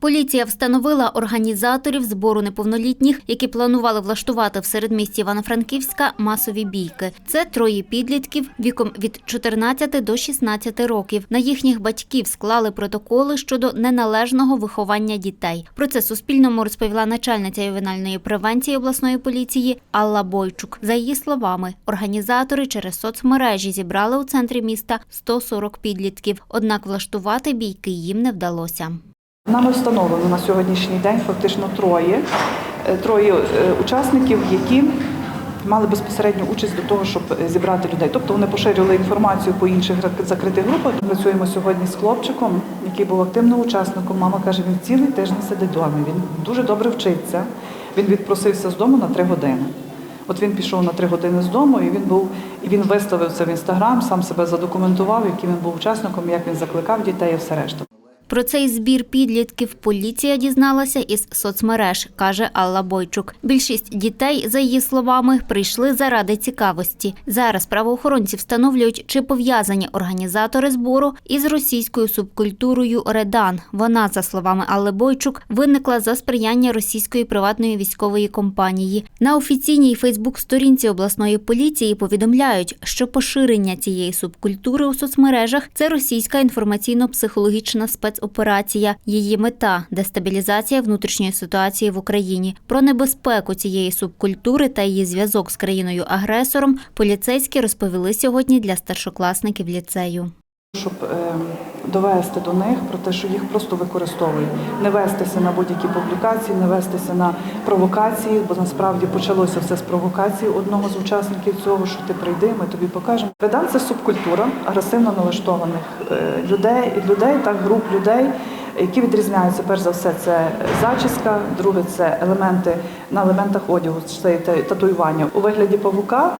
Поліція встановила організаторів збору неповнолітніх, які планували влаштувати в середмісті Івано-Франківська масові бійки. Це троє підлітків віком від 14 до 16 років. На їхніх батьків склали протоколи щодо неналежного виховання дітей. Про це Суспільному розповіла начальниця ювенальної превенції обласної поліції Алла Бойчук. За її словами, організатори через соцмережі зібрали у центрі міста 140 підлітків. Однак влаштувати бійки їм не вдалося. Нами встановлено на сьогоднішній день фактично троє, е, троє е, учасників, які мали безпосередню участь до того, щоб е, зібрати людей. Тобто вони поширювали інформацію по інших закритих групах. Працюємо сьогодні з хлопчиком, який був активним учасником. Мама каже, він цілий тиждень сидить вдома. Він дуже добре вчиться. Він відпросився з дому на три години. От він пішов на три години з дому, і він був і він виставив це в інстаграм, сам себе задокументував, яким він був учасником, як він закликав дітей і все решта. Про цей збір підлітків поліція дізналася із соцмереж, каже Алла Бойчук. Більшість дітей, за її словами, прийшли заради цікавості. Зараз правоохоронці встановлюють, чи пов'язані організатори збору із російською субкультурою Редан. Вона, за словами Алли Бойчук, виникла за сприяння російської приватної військової компанії. На офіційній Фейсбук-сторінці обласної поліції повідомляють, що поширення цієї субкультури у соцмережах це російська інформаційно-психологічна спецоперація. Її мета дестабілізація внутрішньої ситуації в Україні. Про небезпеку цієї субкультури та її зв'язок з країною-агресором поліцейські розповіли сьогодні для старшокласників ліцею. щоб е, довести до них про те, що їх просто використовують, не вестися на будь-які публікації, не вестися на провокації, бо насправді почалося все з провокації одного з учасників цього, що ти прийди, ми тобі покажемо. Редан це субкультура агресивно налаштованих е, людей, людей, так груп людей. Які відрізняються перш за все, це зачіска, друге це елементи на елементах одягу, це татуювання у вигляді павука.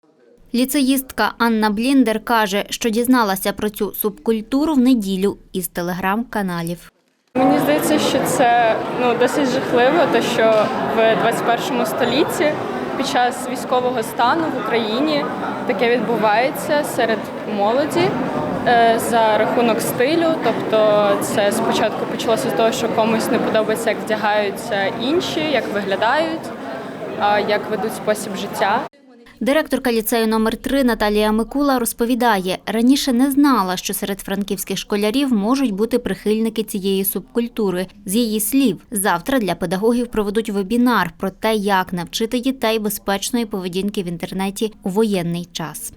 Ліцеїстка Анна Бліндер каже, що дізналася про цю субкультуру в неділю із телеграм-каналів. Мені здається, що це ну досить жахливо, те, що в 21 столітті під час військового стану в Україні таке відбувається серед молоді е, за рахунок стилю. Тобто, це спочатку почалося з того, що комусь не подобається, як вдягаються інші, як виглядають, як ведуть спосіб життя. Директорка ліцею номер 3 Наталія Микула розповідає, раніше не знала, що серед франківських школярів можуть бути прихильники цієї субкультури. З її слів, завтра для педагогів проведуть вебінар про те, як навчити дітей безпечної поведінки в інтернеті у воєнний час.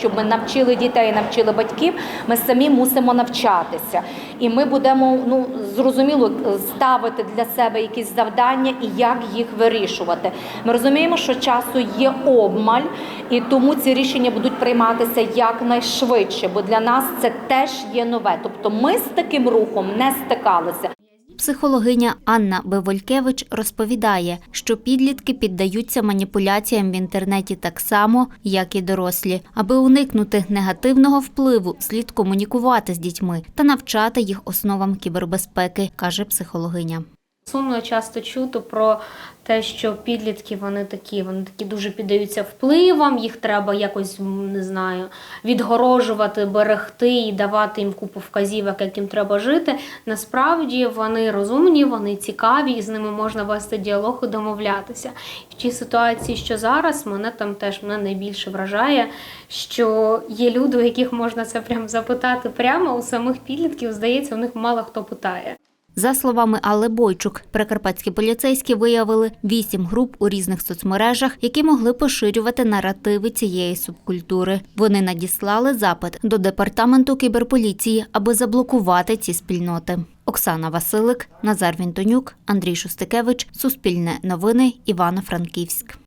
Щоб ми навчили дітей, навчили батьків, ми самі мусимо навчатися. І ми будемо ну зрозуміло ставити для себе якісь завдання і як їх вирішувати. Ми розуміємо, що часу є обмаль, і тому ці рішення будуть прийматися якнайшвидше, бо для нас це теж є нове. Тобто ми з таким рухом не стикалися. Психологиня Анна Беволькевич розповідає, що підлітки піддаються маніпуляціям в інтернеті так само, як і дорослі. Аби уникнути негативного впливу, слід комунікувати з дітьми та навчати їх основам кібербезпеки, каже психологиня. Сумно часто чути про те, що підлітки вони такі, вони такі дуже піддаються впливам, їх треба якось не знаю, відгорожувати, берегти і давати їм купу вказівок, як їм треба жити. Насправді вони розумні, вони цікаві, і з ними можна вести діалог і домовлятися. І в тій ситуації, що зараз, мене там теж мене найбільше вражає, що є люди, у яких можна це прям запитати прямо у самих підлітків. Здається, у них мало хто питає. За словами Алли Бойчук, прикарпатські поліцейські виявили вісім груп у різних соцмережах, які могли поширювати наративи цієї субкультури. Вони надіслали запит до департаменту кіберполіції, аби заблокувати ці спільноти. Оксана Василик, Назар Вінтонюк, Андрій Шустикевич, Суспільне новини, Івано-Франківськ.